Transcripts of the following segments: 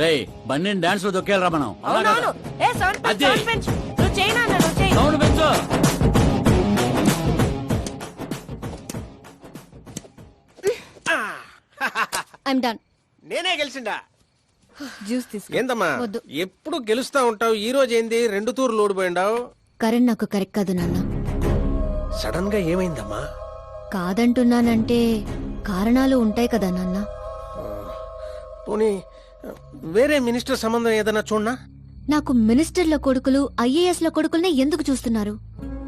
రేయ్ బండి డాన్స్లో దొక్కేయాలరా మనం. అవునవును. ఏ సౌండ్ పెంచ్ అదే. సౌండ్ పెంచ్. నువ్వు చేయి నాన్న నువ్వు చేయి. సౌండ్ పెంచు. ఐమ్ డన్ నేనే గెలిచిండా? జ్యూస్ తీసుకో. ఏందమ్మా? వద్దు. ఎప్పుడు గెలుస్తా ఉంటావు? ఈ రోజు ఏంది? రెండు తూర్లు ఓడిపోయిండావు? కరణ్ నాకు కరెక్ట్ కాదు నాన్న. సడన్గా ఏమైందమ్మా? కాదంటున్నానంటే కారణాలు ఉంటాయి కదా నాన్న. పోనీ వేరే మినిస్టర్ సంబంధం ఏదైనా చూడనా? నాకు మినిస్టర్ల కొడుకులు ఐఏఎస్ల కొడుకుల్నే ఎందుకు చూస్తున్నారు?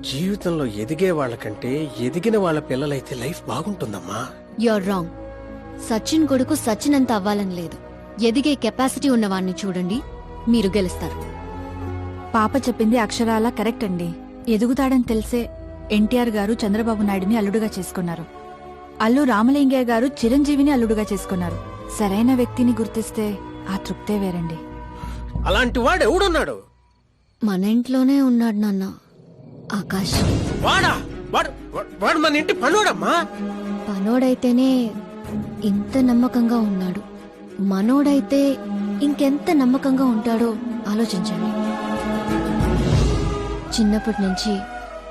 జీవితంలో ఎదిగే వాళ్ళకంటే ఎదిగిన వాళ్ళ పిల్లలైతే లైఫ్ బాగుంటుందమ్మా. యూర్ రాంగ్ సచిన్ కొడుకు సచిన్ అంత అవ్వాలని లేదు. ఎదిగే కెపాసిటీ ఉన్నవాణ్ణి చూడండి మీరు గెలుస్తారు. పాప చెప్పింది అక్షరాల కరెక్ట్ అండి. ఎదుగుతాడని తెలిసే ఎన్టీఆర్ గారు చంద్రబాబు నాయుడుని అల్లుడుగా చేసుకున్నారు. అల్లు రామలింగయ్య గారు చిరంజీవిని అల్లుడుగా చేసుకున్నారు. సరైన వ్యక్తిని గుర్తిస్తే ఆ తృప్తే వేరండి. అలాంటి వాడు ఎవడున్నాడు? మన ఇంట్లోనే ఉన్నాడు నాన్న. ఆకాష్ వాడా వాడు? వాడు- వాడు మన ఇంటి పనుడమ్మా? పనోడైతేనే ఇంత నమ్మకంగా ఉన్నాడు. మనోడైతే ఇంకెంత నమ్మకంగా ఉంటాడో ఆలోచించండి. చిన్నప్పటి నుంచి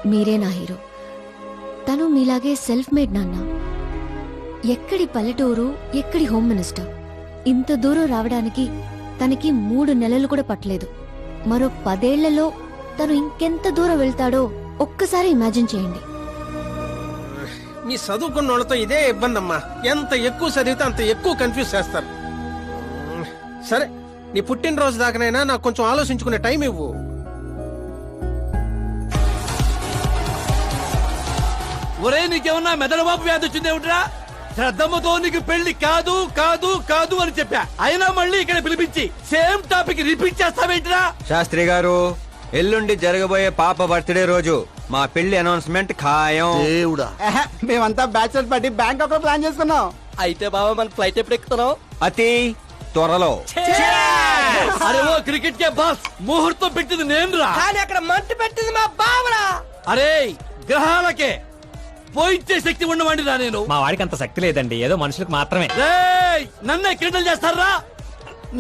మీరే నా హీరో. తను మీలాగే సెల్ఫ్ మేడ్ నాన్న. ఎక్కడి పల్లెటూరు ఎక్కడి హోమ్ మినిస్టర్. ఇంత దూరం రావడానికి తనకి మూడు నెలలు కూడా పట్టలేదు. మరో పదేళ్ళలో తను ఇంకెంత దూరం వెళ్తాడో ఒక్కసారి ఇమాజిన్ చేయండి. మీ చదువుకున్న వాళ్ళతో ఇదే ఇబ్బంది అమ్మా ఎంత ఎక్కువ చదివితే అంత ఎక్కువ కన్ఫ్యూజ్ చేస్తారు. సరే నీ పుట్టినరోజు దాకానైనా నాకు కొంచెం ఆలోచించుకునే టైం ఇవ్వు. ఒరే నీకేమన్నా మెదడుబాబు వ్యాధి వచ్చిందేమిట్రా? శ్రద్ధమ్మతో నీకు పెళ్ళి కాదు కాదు కాదు అని చెప్పా. అయినా మళ్ళీ ఇక్కడ పిలిపించి సేమ్ టాపిక్ రిపీట్ చేస్తావేంటిరా? శాస్త్రి గారు ఎల్లుండి జరగబోయే పాప బర్త్డే రోజు మా పెళ్ళి అనౌన్స్మెంట్ ఖాయం. మేమంతా బ్యాచులర్ పార్టీ బ్యాంకాక్లో ప్లాన్ చేసుకున్నాం. అయితే బాబా మన ఫ్లైట్ ఎప్పుడు ఎక్కుతున్నావు అతి త్వరలో. అరే ఓ క్రికెట్ కే బాస్ ముహూర్తం పెట్టింది నేను రా కానీ అక్కడ మంట పెట్టింది మా బావరా. అరే గ్రహాలకే పోయించే శక్తి ఉన్నవాడిని రా నేను. మా వాడికి అంత శక్తి లేదండి ఏదో మనుషులకు మాత్రమే. రేయ్ నన్నే క్రీడలు చేస్తారా?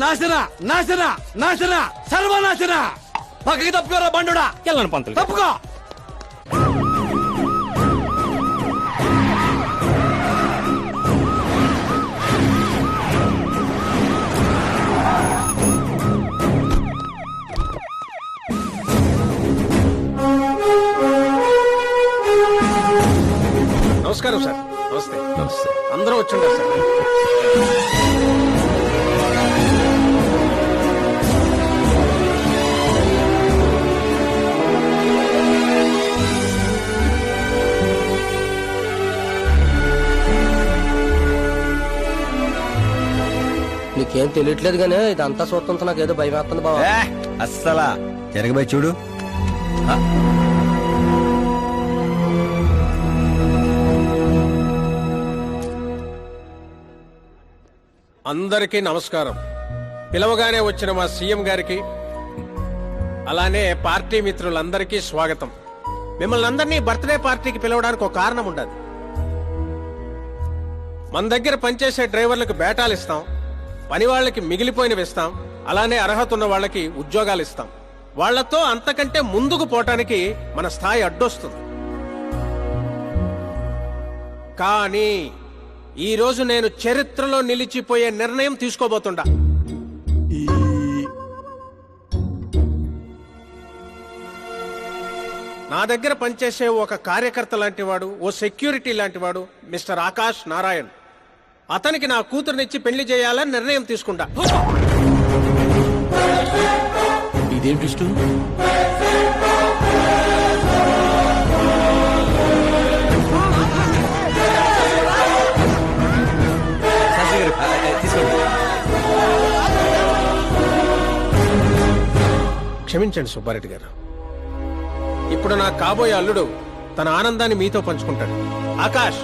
నాశన నాశన నాశన సర్వనాశన. పక్కకి తప్పుకోరా బండుడా. వెళ్ళను పంతులు గారు. తప్పుకో. నమస్కారం సార్. నమస్తే. అందరూ వచ్చిండారు సార్. నీకేం తెలియట్లేదు గానీ ఇదంతా చూస్తుంటే నాకు ఏదో భయం వేస్తుంది బాబా అస్సలా. జరగబోయే చూడు. అందరికీ నమస్కారం. పిలవగానే వచ్చిన మా సీఎం గారికి అలానే పార్టీ మిత్రులందరికీ స్వాగతం. మిమ్మల్ని అందరినీ బర్త్డే పార్టీకి పిలవడానికి ఒక కారణం ఉండదు. మన దగ్గర పనిచేసే డ్రైవర్లకు బేటాలు ఇస్తాం పని వాళ్ళకి మిగిలిపోయినవి ఇస్తాం అలానే అర్హత ఉన్న వాళ్ళకి ఉద్యోగాలు ఇస్తాం. వాళ్ళతో అంతకంటే ముందుకు పోవటానికి మన స్థాయి అడ్డొస్తుంది. కానీ ఈ రోజు నేను చరిత్రలో నిలిచిపోయే నిర్ణయం తీసుకోబోతుండా. నా దగ్గర పనిచేసే ఒక కార్యకర్త లాంటి వాడు ఓ సెక్యూరిటీ లాంటి వాడు మిస్టర్ ఆకాష్ నారాయణ్. అతనికి నా కూతురునిచ్చి పెళ్ళి చేయాలని నిర్ణయం తీసుకుంటా. ఇదేం క్షమించండి సుబ్బారెడ్డి గారు. ఇప్పుడు నా కాబోయే అల్లుడు తన ఆనందాన్ని మీతో పంచుకుంటాడు. ఆకాష్!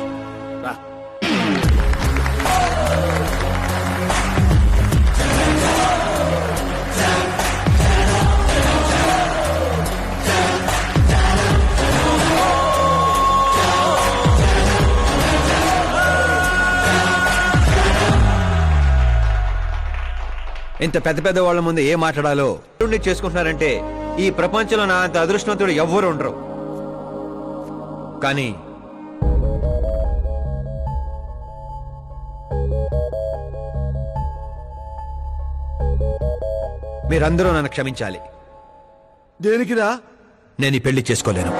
ఇంత పెద్ద పెద్ద వాళ్ళ ముందు ఏం మాట్లాడాలో చేసుకుంటున్నారంటే ఈ ప్రపంచంలో నా అంత అదృష్టవంతుడు ఎవ్వరు ఉండరు. కానీ మీరందరూ నన్ను క్షమించాలి. దేనికిరా? నేను ఈ పెళ్ళి చేసుకోలేను.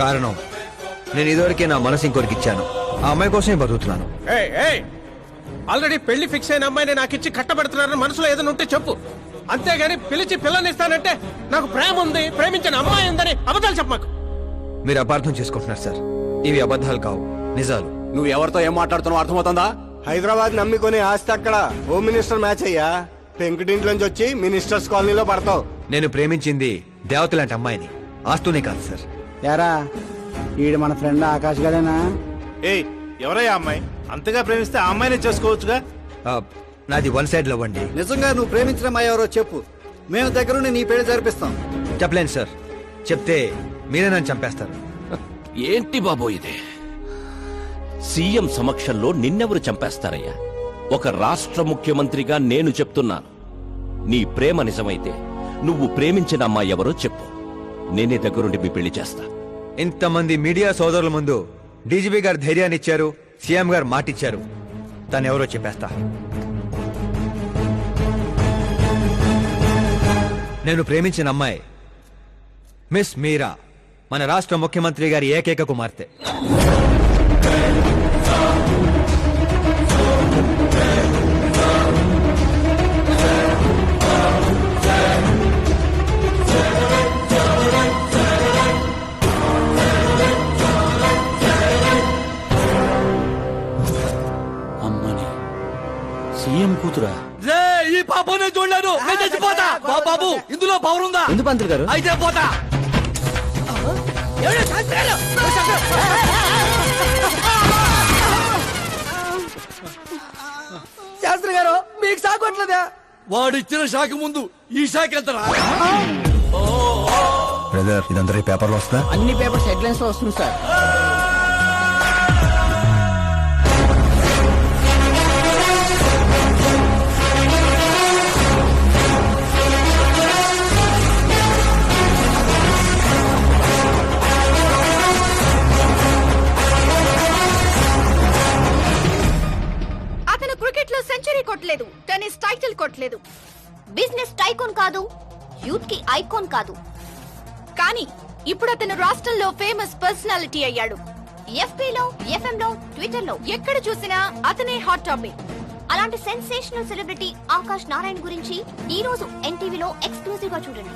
కారణం నేను ఇదివరకే నా మనసు ఇంకోరికి ఇచ్చాను ఆ అమ్మాయి కోసమే బతుకుతున్నాను! ఆల్రెడీ పెళ్ళి ఫిక్స్ అయిన అమ్మాయిని నాకు ఇచ్చి కట్టబెడుతున్నారని మనసులో ఏదైనా ఉంటే చెప్పు. అంతేగాని పిలిచి పిల్లనిస్తానంటే నాకు ప్రేమ ఉంది ప్రేమించిన అమ్మాయి ఉందని అబద్ధాలు చెప్పమాకు మీరు అపార్థం చేసుకుంటున్నారు సార్. ఇవి అబద్ధాలు కావు. నిజాలు. నువ్వు ఎవరితో ఏం మాట్లాడుతున్నావు అర్థమవుతుందా? హైదరాబాద్ నమ్మికొని ఆస్తి అక్కడ హోమ్ మినిస్టర్ మ్యాచ్ అయ్యా. పెంకుటింట్లోంచి వచ్చి మినిస్టర్స్ కాలనీలో పడతావు. నేను ప్రేమించింది దేవత లాంటి అమ్మాయిని. ఆస్తూనే కాదు సార్. యారా ఈడు మన ఫ్రెండ్ ఆకాష్ గడేనా? ఏయ్ ఎవరయ్యా అమ్మాయి? అంతగా ప్రేమిస్తే ఆ అమ్మాయినే చేసుకోవచ్చుగా? ఆ, నాది వన్ సైడ్ లవ్ అండి. నిజంగా నువ్వు ప్రేమించిన అమ్మాయి ఎవరో చెప్పు. మేము దగ్గరుండి నీ పెళ్ళి జరిపిస్తాం. చెప్పలేను సార్. చెప్తే మీరే నన్ను చంపేస్తారు. ఏంటి బాబో ఇది? సీఎం సమక్షంలో నిన్నెవరు చంపేస్తారయ్యా? ఒక రాష్ట్ర ముఖ్యమంత్రిగా నేను చెప్తున్నాను నీ ప్రేమ నిజమైతే నువ్వు ప్రేమించిన అమ్మాయి ఎవరో చెప్పు. నేనే దగ్గరుండి మీ పెళ్ళి చేస్తా. ఇంతమంది మీడియా సోదరుల ముందు డీజీపీ గారు ధైర్యాన్ని ఇచ్చారు సీఎం గారు మాటిచ్చారు. తను ఎవరో చెప్పేస్తా. నేను ప్రేమించిన అమ్మాయి మిస్ మీరా మన రాష్ట్ర ముఖ్యమంత్రి గారి ఏకైక కుమార్తె. కూతురా రే ఈ పాపం నేను చూడలేను నేను చచ్చిపోతా. బా- బాబు ఇందులో పవర్ ఉందా? ఎందుకు పంతులు గారు? అయితే పోతా. ఎవరు శాస్త్రి గారు? శాస్త్రి మీకు సాగట్లేదా వాడిచ్చిన షాక్ ముందు ఈ షాక్ ఎంతరా బ్రదర్ ఇదందరూ పేపర్లో వస్తా అన్ని పేపర్స్ హెడ్లైన్స్లో వస్తుంది సార్. కాదు. యూత్కి ఐకాన్ కాదు. కానీ ఇప్పుడు అతను రాష్ట్రంలో ఫేమస్ పర్సనాలిటీ అయ్యాడు. ఎఫ్పీ ఎఫ్ఎంలో ట్విట్టర్లో ఎక్కడ చూసినా అతనే హాట్ టాపిక్. అలాంటి సెన్సేషనల్ సెలబ్రిటీ ఆకాష్ నారాయణ గురించి ఈ రోజు ఎన్టీవీలో ఎక్స్క్లూజివ్గా చూడండి.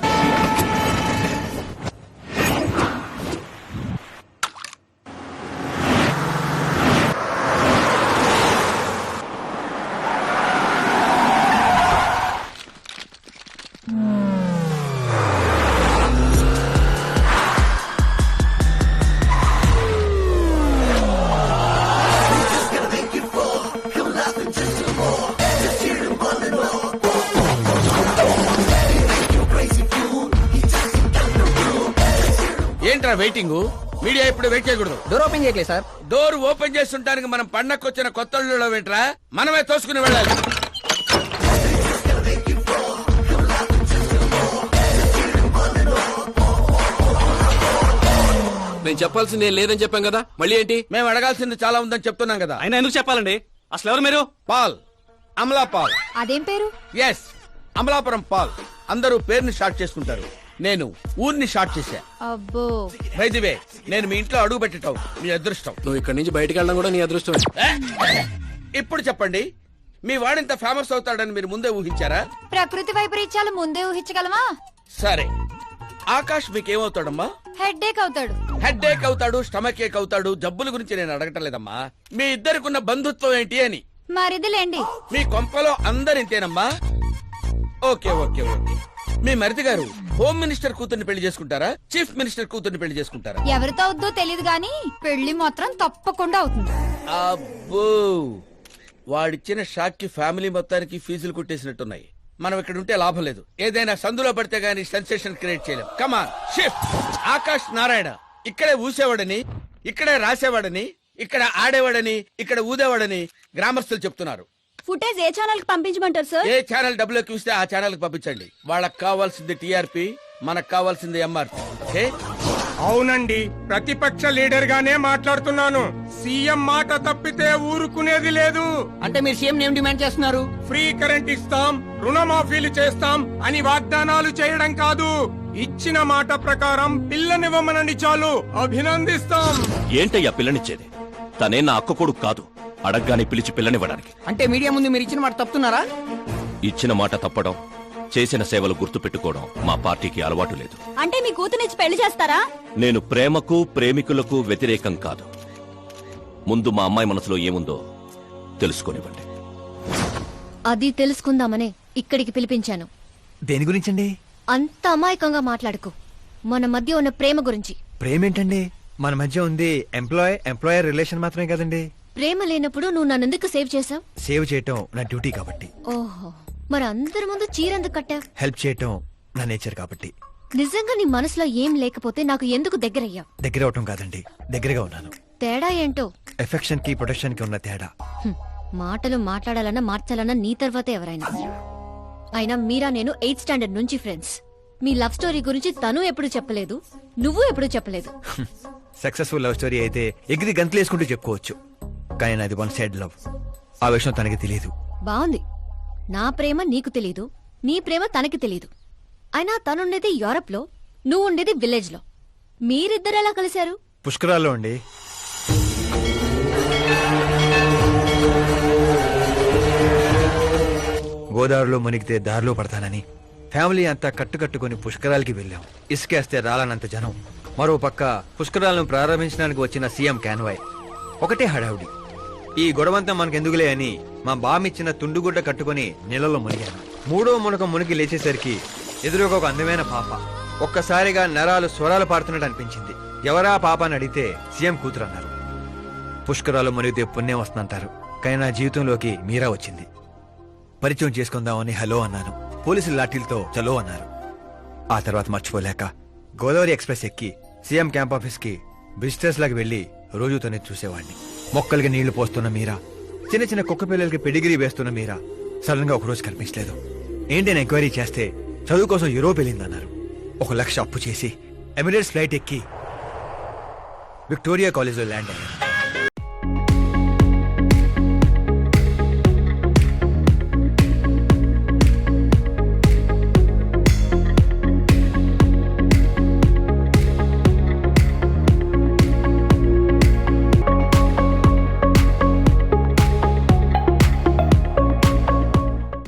ఏంట్రా వెయిటింగ్ మీడియా ఇప్పుడు వెయిట్ చేయకూడదు. డోర్ ఓపెన్ చేయట్లేదు సార్. డోర్ ఓపెన్ చేస్తుంటానికి మనం పండక్కొచ్చిన కొత్త ఏంట్రా మనమే తోసుకుని వెళ్ళాలి. నేను చెప్పాల్సింది ఏం లేదని చెప్పాం కదా? మళ్ళీ ఏంటి? మేము అడగాల్సింది చాలా ఉందని చెప్తున్నాం కదా. అయినా ఎందుకు చెప్పాలండి? అసలు ఎవరు మీరు? పాల్. అమలా పాల్. అదేం పేరు? Yes Amalapuram Paul. అందరూ పేరుని షార్ట్ చేసుకుంటారు. నేను ఊరిని షార్ట్ చేశా. అబ్బో. వే నేను మీ ఇంట్లో అడుగు పెట్టటం మీ అదృష్టం. నువ్వు ఇక్కడి నుంచి బయటకు వెళ్ళడం కూడా నీ అదృష్టం ఇప్పుడు చెప్పండి మీ వాడింత ఫేమస్ అవుతాడని మీరు ముందే ఊహించారా? ప్రకృతి వైపరీత్యాలు ముందే ఊహించగలమా? సరే. ఆకాష్ మీకేమవుతాడమ్మా? హెడ్ ఏక్ అవుతాడు. హెడ్ ఏక్ అవుతాడు స్టమక్ ఏక్ అవుతాడు జబ్బుల గురించి నేను అడగటం లేదమ్మా మీ ఇద్దరికున్న బంధుత్వం ఏంటి అని. మరిదిలేండి. మీ కొంపలో అందరింతేనమ్మా. Okay okay okay. మీ మరిది గారు హోమ్ మినిస్టర్ కూతుర్ని పెళ్ళి చేసుకుంటారా? చీఫ్ మినిస్టర్ కూతుర్ని పెళ్ళి చేసుకుంటారా? ఎవరితో అవుద్దో తెలియదు గాని పెళ్ళి మాత్రం తప్పకుండా అవుతుంది. అబ్బో! వాడిచ్చిన షాక్కి ఫ్యామిలీ మొత్తానికి ఫీజులు కుట్టేసినట్టున్నాయి. మనం ఇక్కడ ఉంటే లాభం లేదు. ఏదైనా సందులో పడితే గానీ సెన్సేషన్ క్రియేట్ చేయలేం. Come on shift Akash Narayana ఇక్కడే ఊసేవాడని ఇక్కడే రాసేవాడని ఇక్కడ ఆడేవాడని ఇక్కడ ఊదేవాడని గ్రామస్తులు చెప్తున్నారు. ఫుటేజ్ ఏ ఛానల్కి పంపించమంటారు సార్ ఏ ఛానల్ డబ్బులు ఎక్కువ ఇస్తే ఆ ఛానల్కి పంపించండి. వాళ్ళకి కావాల్సింది టీఆర్పీ మనకు కావాల్సింది ఎంఆర్పీ ఓకే? అవునండి. ప్రతిపక్ష లీడర్ గానే మాట్లాడుతున్నాను. సీఎం మాట తప్పితే ఊరుకునేది లేదు. అంటే మీరు సీఎం ఏం డిమాండ్ చేస్తున్నారు? ఫ్రీ కరెంట్ ఇస్తాం రుణమాఫీలు చేస్తాం అని వాగ్దానాలు చేయడం కాదు. ఇచ్చిన మాట ప్రకారం పిల్లనివ్వమనండి చాలు. అభినందిస్తాం. ఏంటయ్యా పిల్లనిచ్చేది? తనే నా అక్క కొడుకు కాదు. అడగ్గానే పిలిచి పిల్లనివ్వడానికి. అంటే మీడియా ముందు మీరు ఇచ్చిన మాట తప్పుతున్నారా? ఇచ్చిన మాట తప్పడం చేసిన సేవలు గుర్తుపెట్టుకోవడం మా పార్టీకి అలవాటు లేదు. అంటే మీ కూతునిచ్చి పెళ్ళి చేస్తారా? నేను ప్రేమకు ప్రేమికులకు వ్యతిరేకం కాదు. ముందు మా అమ్మాయి మనసులో ఏముందో తెలుసుకోనివ్వండి. అది తెలుసుకుందామనే ఇక్కడికి పిలిపించాను. దేని గురించండి? అంత అమాయకంగా మాట్లాడుకో. మన మధ్య ఉన్న ప్రేమ గురించి. ప్రేమ ఏంటండి మన మధ్య ఉంది ఎంప్లాయ్ ఎంప్లాయర్ రిలేషన్ మాత్రమే కదండి. ప్రేమ లేనప్పుడు నువ్వు నన్నెందుకు సేవ్ చేసావు సేవ్ చేయటం నా డ్యూటీ కాబట్టి. ఓహో మరి అందరి ముందు చీరెందుకు కట్టావు? హెల్ప్ చేయటం నా నేచర్ కాబట్టి. నిజంగా నీ మనసులో ఏం లేకపోతే నాకు ఎందుకు దగ్గరయ్యావు? దగ్గర అవటం కాదండి దగ్గరగా ఉన్నాను. తేడా ఏంటో? ఎఫెక్షన్కి ప్రొటెక్షన్కి ఉన్న తేడా. హ్మ్. మాటలు మాట్లాడాలన్నా మార్చాలన్నా నీ తర్వాతే ఎవరైనా. అయినా మీరా నేను ఎయిత్ స్టాండర్డ్ నుంచి ఫ్రెండ్స్. మీ లవ్ స్టోరీ గురించి తను ఎప్పుడు చెప్పలేదు నువ్వు ఎప్పుడు చెప్పలేదు. సక్సెస్ఫుల్ లవ్ స్టోరీ అయితే ఎగిరి గంతులు వేసుకుంటూ చెప్పుకోవచ్చు. కానీ నాది వన్ సైడ్ లవ్ ఆ విషయం తనకి తెలియదు బాగుంది. నా ప్రేమ నీకు తెలీదు. నీ ప్రేమ తనకి తెలీదు. అయినా తనుండేది యూరప్లో నువ్వు ఉండేది విలేజ్లో మీరిద్దరు ఎలా కలిశారు? పుష్కరాల్లో అండి. గోదావరిలో మునిగితే దారిలో పడతానని ఫ్యామిలీ అంతా కట్టుకట్టుకుని పుష్కరాలకి వెళ్ళాం. ఇసుకేస్తే రాలనంత జనం. మరో పక్క పుష్కరాలను ప్రారంభించడానికి వచ్చిన సీఎం కాన్వాయ్. ఒకటే హడావుడి. ఈ గొడవంతా మనకెందుకులే అని మా బామిచ్చిన తుండుగుడ్డ కట్టుకుని నీళ్ళలో మునిగాను. మూడో మునక మునిగి లేచేసరికి ఎదురుగా ఒక అందమైన పాప. ఒక్కసారిగా నరాలు స్వరాలు పాడుతున్నట్టు అనిపించింది. ఎవరా పాప అని అడిగితే సీఎం కూతురు అన్నారు పుష్కరాలు మునిగితే పుణ్యం వస్తుందంటారు. కానీ నా జీవితంలోకి మీరా వచ్చింది. పరిచయం చేసుకుందామని హలో అన్నాను. పోలీసులు లాఠీలతో చలో అన్నారు. ఆ తర్వాత మర్చిపోలేక గోదావరి ఎక్స్ప్రెస్ ఎక్కి సీఎం క్యాంప్ ఆఫీస్కి బిజినెస్ విజిటర్స్ లాగా వెళ్ళి రోజు తనే చూసేవాడిని. మొక్కలకి నీళ్ళు పోస్తున్న మీరా? చిన్న చిన్న కుక్క పిల్లలకి పెడిగిరీ వేస్తున్న మీరా? సడన్గా ఒకరోజు కనిపించలేదు. ఏంటి అని ఎంక్వైరీ చేస్తే చదువు కోసం యూరోప్ వెళ్ళిందన్నారు. ఒక లక్ష అప్పు చేసి ఎమిరేట్స్ ఫ్లైట్ ఎక్కి విక్టోరియా కాలేజ్లో ల్యాండ్ అయ్యారు